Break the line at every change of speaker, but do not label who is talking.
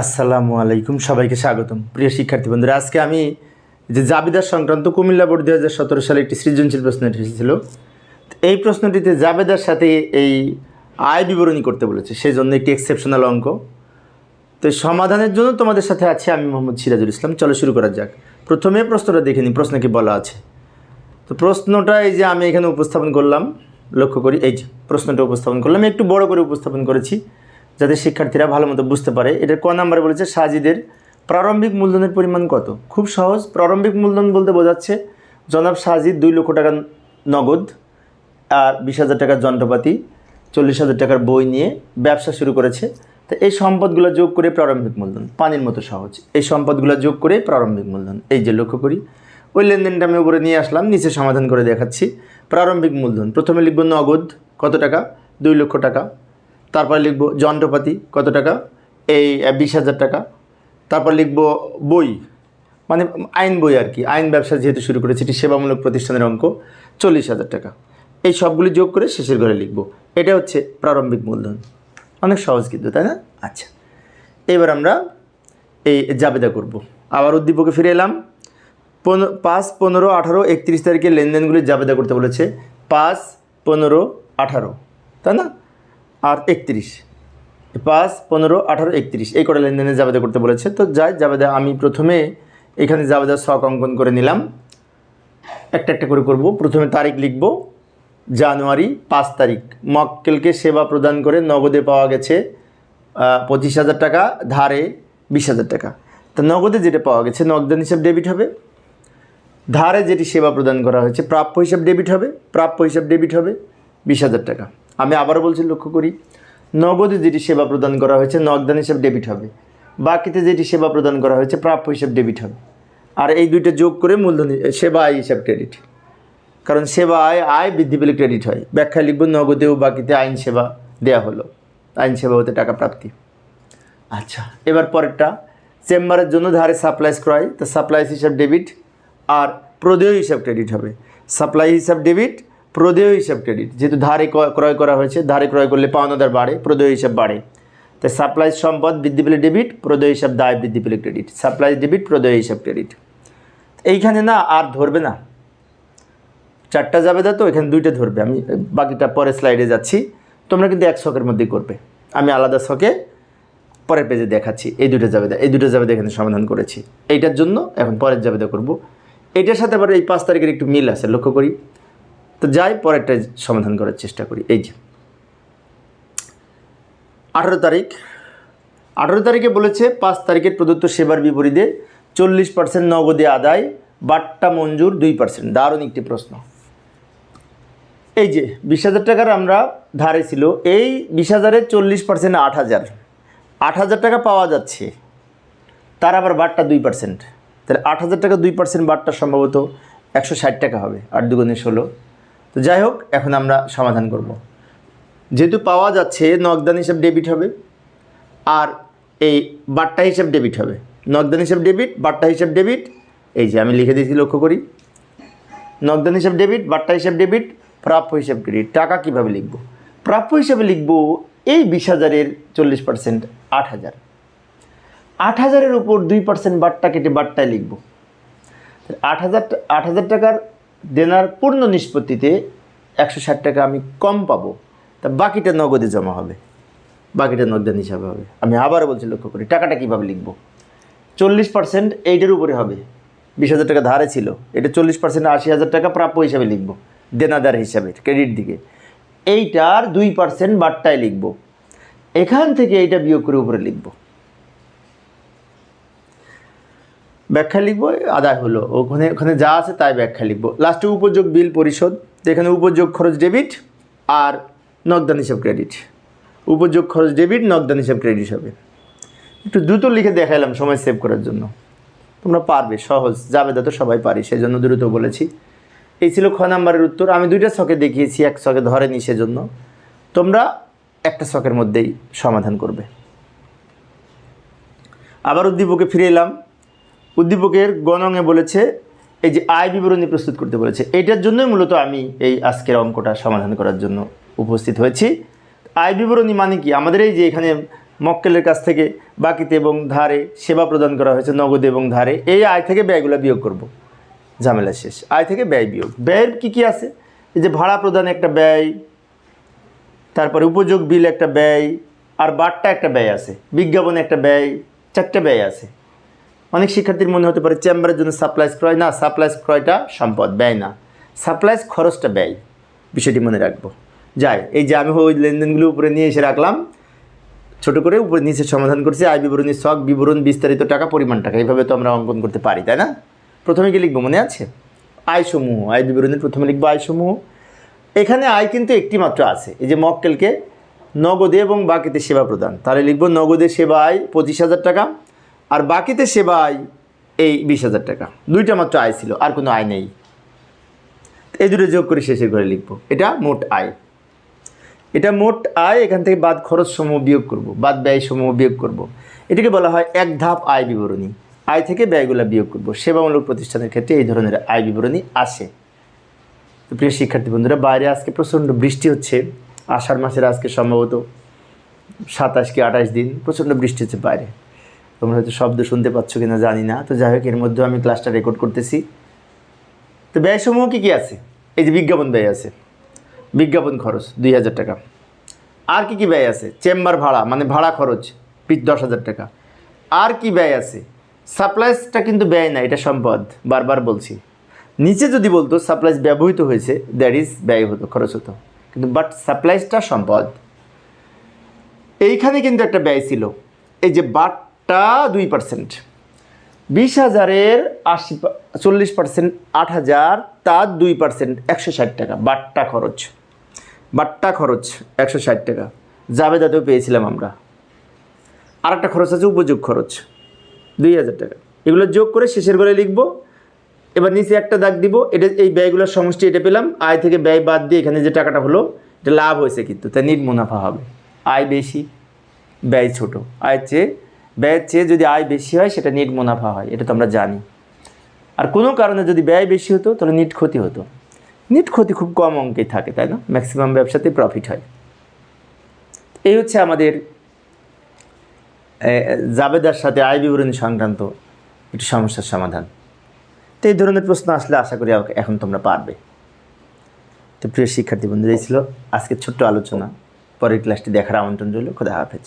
আসসালামু আলাইকুম, সবাইকে স্বাগতম। প্রিয় শিক্ষার্থী বন্ধুরা, আজকে আমি যে জাবেদার সংক্রান্ত কুমিল্লা বোর্ড দু হাজার সতেরো সালে একটি সৃজনশীল প্রশ্ন এসেছিল। এই প্রশ্নটিতে জাবেদার সাথে এই আয় বিবরণী করতে বলেছে সেই জন্য একটি এক্সেপশনাল অঙ্ক। তো সমাধানের জন্য তোমাদের সাথে আছে আমি মোহাম্মদ সিরাজুল ইসলাম। চলো শুরু করা যাক। প্রথমে প্রশ্নটা দেখে নিই, প্রশ্নে কি বলা আছে? তো প্রশ্নটা এই যে আমি এখানে উপস্থাপন করলাম, লক্ষ্য করি, এই যে প্রশ্নটা উপস্থাপন করলাম একটু বড় করে উপস্থাপন করেছি। যাতে শিক্ষার্থীরা ভালো মতো বুঝতে পারে। এটার ক নাম্বারে বলেছে, সাজিদের প্রারম্ভিক মূলধনের পরিমাণ কত? খুব সহজ। প্রারম্ভিক মূলধন বলতে বোঝাচ্ছে, জনাব সাজিদ দুই লক্ষ টাকা নগদ আর বিশ হাজার টাকার যন্ত্রপাতি, চল্লিশ হাজার টাকার বই নিয়ে ব্যবসা শুরু করেছে। তো এই সম্পদগুলো যোগ করে প্রারম্ভিক মূলধন। পানির মতো সহজ। এই সম্পদগুলো যোগ করে প্রারম্ভিক মূলধন। এই যে লক্ষ্য করি। ওই লেনদেনটা আমি উপরে নিয়ে আসলাম, নিচে সমাধান করে দেখাচ্ছি। প্রারম্ভিক মূলধন। প্রথমে লিখব নগদ, কত টাকা? দুই লক্ষ টাকা। তারপর লিখব যন্ত্রপাতি কত টাকা? এই বিশ হাজার টাকা। তারপর লিখব বই মানে আইন বই আর কি। আইন ব্যবসা যেহেতু শুরু করেছে, এটি সেবামূলক প্রতিষ্ঠানের অঙ্ক, চল্লিশ হাজার টাকা। এই সবগুলি যোগ করে শেষের ঘরে লিখব। এটা হচ্ছে প্রারম্ভিক মূলধন। অনেক সহজ কিন্তু, তাই না? আচ্ছা। এবার আমরা এই জাবেদা করব। আবার উদ্দীপকে ফিরে এলাম। পনেরো পাঁচ, পনেরো, আঠারো, একত্রিশ তারিখে লেনদেনগুলি জাবেদা করতে বলেছে। পাঁচ, পনেরো, আঠারো। তাই না? আর একত্রিশ। পাঁচ, পনেরো, আঠারো, একত্রিশ। এই কটা লেনদেনে জাবেদা করতে বলেছে। তো যাই, জাবেদা আমি প্রথমে এখানে জাবেদা শখ অঙ্কন করে নিলাম। একটা একটা করে করব। প্রথমে তারিখ লিখব। জানুয়ারি পাঁচ তারিখ। মক্কেলকে সেবা প্রদান করে নগদে পাওয়া গেছে পঁচিশ হাজার টাকা, ধারে বিশ হাজার টাকা। তো নগদে যেটা পাওয়া গেছে, নগদান হিসাব ডেবিট হবে। ধারে যেটি সেবা প্রদান করা হয়েছে, প্রাপ্য হিসাব ডেবিট হবে। প্রাপ্য হিসাব ডেবিট হবে বিশ হাজার টাকা। আমি আবারও বলছি, লক্ষ্য করি, নগদে যেটি সেবা প্রদান করা হয়েছে, নগদান হিসাব ডেবিট হবে। বাকিতে যেটি সেবা প্রদান করা হয়েছে, প্রাপ্য হিসাব ডেবিট হবে। আর এই দুইটা যোগ করে মূলধন, সেবা আয় হিসাব ক্রেডিট কারণ সেবা আয় আয় বৃদ্ধি পেলে ক্রেডিট হয়। ব্যাখ্যা লিখব, নগদেও বাকিতে আইন সেবা দেয়া হলো। আইন সেবা হতে টাকা প্রাপ্তি। আচ্ছা এবার পরেরটা। চেম্বারের জন্য ধারে সাপ্লাইস ক্রয়, তো সাপ্লাইস হিসাব ডেবিট আর প্রদেয় হিসাব ক্রেডিট হবে। সাপ্লাই হিসাব ডেবিট প্রদেয় হিসাব ক্রেডিট যেহেতু ধারে ক্রয়- করা হয়েছে, ধারে ক্রয় করলে পাওনাদার বাড়ে, প্রদেয় হিসাব বাড়ে। তাই সাপ্লাইজ সম্পদ বৃদ্ধি পেলে ডেবিট প্রদেয় হিসাব দায় বৃদ্ধি পেলে ক্রেডিট সাপ্লাইজ ডেবিট প্রদেয় হিসাব ক্রেডিট এইখানে না আর ধরবে না। চারটা যাবে তো, এখানে দুইটা ধরবে। আমি বাকিটা পরের স্লাইডে যাচ্ছি। তোমরা কিন্তু এক শখের মধ্যেই করবে। আমি আলাদা শখে পরের পেজে দেখাচ্ছি। এই দুটো জাবেদা এই দুটো জাবেদা এখানে সমাধান করেছি। এইটার জন্য এখন পরের জাবেদা করব। এইটার সাথে আবার এই পাঁচ তারিখের একটু মিল আছে, লক্ষ্য করি। তো যাই, পরেরটা সমাধান করার চেষ্টা করি। এই যে। আঠারো তারিখ। আঠারো তারিখে বলেছে, পাঁচ তারিখের প্রদত্ত সেবার বিপরীতে চল্লিশ পার্সেন্ট নগদে আদায়, বাট্টা মঞ্জুর দুই পার্সেন্ট দারুণ একটি প্রশ্ন। এই যে, বিশ হাজার টাকার আমরা ধারে ছিল, এই বিশ হাজারের চল্লিশ পার্সেন্ট আট হাজার। আট হাজার টাকা পাওয়া যাচ্ছে, তার আবার বাট্টা দুই পার্সেন্ট তাহলে আট হাজার টাকা দুই পার্সেন্ট বাট্টা সম্ভবত একশো ষাট টাকা হবে, আট দুগুণে ষোলো। তো যাই হোক, এখন আমরা সমাধান করব। যেহেতু পাওয়া যাচ্ছে, নগদান হিসাব ডেবিট হবে, আর এই বাট্টা হিসাব ডেবিট হবে। নগদান হিসাব ডেবিট বাট্টা হিসাব ডেবিট এই যে আমি লিখে দিয়েছি, লক্ষ্য করি। নগদান হিসাব ডেবিট বাট্টা হিসাব ডেবিট প্রাপ্য হিসাব ক্রেডিট টাকা কীভাবে লিখব? প্রাপ্য হিসাবে লিখব এই বিশ হাজারের চল্লিশ পার্সেন্ট আট হাজার। আট হাজারের উপর দুই পার্সেন্ট বাট্টা কেটে বাট্টায় লিখব। আট হাজার আট হাজার টাকার দেনার পূর্ণ নিষ্পত্তিতে একশো ষাট টাকা আমি কম পাবো। তা বাকিটা নগদে জমা হবে। বাকিটা নগদান হিসাবে হবে। আমি আবার বলছি, লক্ষ্য করি টাকাটা কীভাবে লিখব? চল্লিশ পার্সেন্ট এইটার উপরে হবে। বিশ হাজার টাকা ধারে ছিল। এটা চল্লিশ পার্সেন্ট আশি হাজার টাকা প্রাপ্য হিসাবে লিখব। দেনাদার হিসাবে, ক্রেডিট দিকে। এইটার দুই পার্সেন্ট বাট্টায় লিখব। এখান থেকে এইটা বিয়োগ করে উপরে লিখব। ব্যাখ্যা লিখব, আদায় হলো। ওখানে ওখানে যা আছে তাই ব্যাখ্যা লিখব। লাস্টে উপযোগ বিল পরিশোধ এখানে উপযোগ খরচ ডেবিট আর নগদান হিসাব ক্রেডিট উপযোগ খরচ ডেবিট নগদান হিসাব ক্রেডিট হবে একটু দ্রুত লিখে দেখালাম সময় সেভ করার জন্য। তোমরা পারবে, সহজ, যাবে তো সবাই পারি সেই জন্য দ্রুত বলেছি। এই ছিল খ নাম্বারের উত্তর। আমি দুইটা ছকে দেখিয়েছি, এক ছকে ধরেনি সেজন্য। তোমরা একটা ছকের মধ্যেই সমাধান করবে। আবার উদ্দীপকে ফিরে এলাম। উদ্দীপকের গণঙে বলেছে, এই যে আয় বিবরণী প্রস্তুত করতে বলেছে এইটার জন্যই মূলত আমি এই আজকের অঙ্কটা সমাধান করার জন্য উপস্থিত হয়েছি। আয় বিবরণী মানে কি? আমাদের এই যে এখানে মক্কেলের কাছ থেকে বাকিতে এবং ধারে সেবা প্রদান করা হয়েছে, নগদে এবং ধারে, এই আয় থেকে ব্যয়গুলো বিয়োগ করব। ঝামেলা শেষ। আয় থেকে ব্যয় বিয়োগ। ব্যয়ের কী কী আছে? এই যে ভাড়া প্রদান একটা ব্যয়, তারপরে উপযোগ বিল একটা ব্যয়, আর বাট্টা একটা ব্যয় আছে, বিজ্ঞাপনে একটা ব্যয়, চারটা ব্যয় আছে। অনেক শিক্ষার্থীর মনে হতে পারে চেম্বারের জন্য সাপ্লাইস ক্রয়। না, সাপ্লাইস ক্রয়টা সম্পদ, ব্যয় না। সাপ্লাইস খরচটা ব্যয়, বিষয়টি মনে রাখব। যাই, এই যে আমি ওই লেনদেনগুলো উপরে নিয়ে এসে রাখলাম, ছোট করে উপরে নিচে সমাধান করছি, আয় বিবরণী শখ বিবরণ, বিস্তারিত টাকা, পরিমাণ টাকা, এইভাবে তো আমরা অঙ্কন করতে পারি, তাই না? প্রথমে কি লিখব, মনে আছে? আয়সমূহ, আয় বিবরণীর প্রথমে লিখব আয়সমূহ। এখানে আয় কিন্তু একটি মাত্র আছে, এই যে মক্কেলকে নগদে এবং বাকিতে সেবা প্রদান। তাহলে লিখব নগদে সেবা আয় পঁচিশ হাজার টাকা আর বাকিতে সেবা আয় এই বিশ হাজার টাকা। দুইটা মাত্র আয় ছিল, আর কোনো আয় নেই। এই দুটো যোগ করে শেষের করে লিখব। এটা মোট আয়। এটা মোট আয়, এখান থেকে বাদ খরচ সমূহ বিয়োগ করব, বাদ ব্যয় সমূহ বিয়োগ করব। এটাকে বলা হয় এক ধাপ আয় বিবরণী। আয় থেকে ব্যয়গুলো বিয়োগ করব। সেবামূলক প্রতিষ্ঠানের ক্ষেত্রে এই ধরনের আয় বিবরণী আসে। তো প্রিয় শিক্ষার্থী বন্ধুরা, বাইরে আজকে প্রচণ্ড বৃষ্টি হচ্ছে। আষাঢ় মাসের আজকে সম্ভবত সাতাশ কি আঠাশ দিন প্রচণ্ড বৃষ্টি হচ্ছে বাইরে। তোমরা হয়তো শব্দ শুনতে পাচ্ছ কিনা জানি না। তো যাই হোক, এর মধ্যেও আমি ক্লাসটা রেকর্ড করতেছি। তো ব্যয়সমূহ কী কী আছে? এই যে বিজ্ঞাপন ব্যয় আছে। বিজ্ঞাপন খরচ, দুই হাজার টাকা। আর কি কি ব্যয় আছে? চেম্বার ভাড়া মানে ভাড়া খরচ দশ হাজার টাকা। আর কি ব্যয় আছে? সাপ্লাইসটা কিন্তু ব্যয় না, এটা সম্পদ, বারবার বলছি। নিচে যদি বলতো সাপ্লাইস ব্যবহৃত হয়েছে দ্যাট ইজ ব্যয় হতো, খরচ হতো। কিন্তু বাট সাপ্লাইসটা সম্পদ। এইখানে কিন্তু একটা ব্যয় ছিল। এই যে বাটটা দুই পার্সেন্ট বিশ হাজারের আশি চল্লিশ পার্সেন্ট আট হাজার তার দুই পার্সেন্ট একশো ষাট টাকা। বাট্টা খরচ। বাট্টা খরচ, একশো ষাট টাকা। জাবেদাতেও পেয়েছিলাম আমরা। আর একটা খরচ আছে উপযোগ খরচ। দুই হাজার টাকা। এগুলো যোগ করে শেষের ঘরে লিখব। এবার নিচে একটা দাগ দিব। এটা, এই ব্যয়গুলোর সমষ্টি এটা পেলাম। আয় থেকে ব্যয় বাদ দিয়ে এখানে যে টাকাটা হলো, এটা লাভ হয়েছে কিন্তু। তাই নিট মুনাফা হবে। আয় বেশি, ব্যয় ছোট। আয়ের চেয়ে ব্যয়ের চেয়ে যদি আয় বেশি হয়, সেটা নিট মুনাফা হয়, এটা তো আমরা জানি। আর কোনো কারণে যদি ব্যয় বেশি হতো, তাহলে নিট ক্ষতি হতো। নিট ক্ষতি খুব কম অঙ্কেই থাকে, তাই না? ম্যাক্সিমাম ব্যবসাতে প্রফিট হয়। এই হচ্ছে আমাদের জাবেদার সাথে আয় বিবরণী সংক্রান্ত একটি সমস্যার সমাধান। তো এই ধরনের প্রশ্ন আসলে আশা করি এখন তোমরা পারবে। তো প্রিয় শিক্ষার্থী বন্ধুরা ছিল আজকের ছোট্ট আলোচনা। পরের ক্লাসটি দেখার আমন্ত্রণ রইল। খোদা হাফেজ।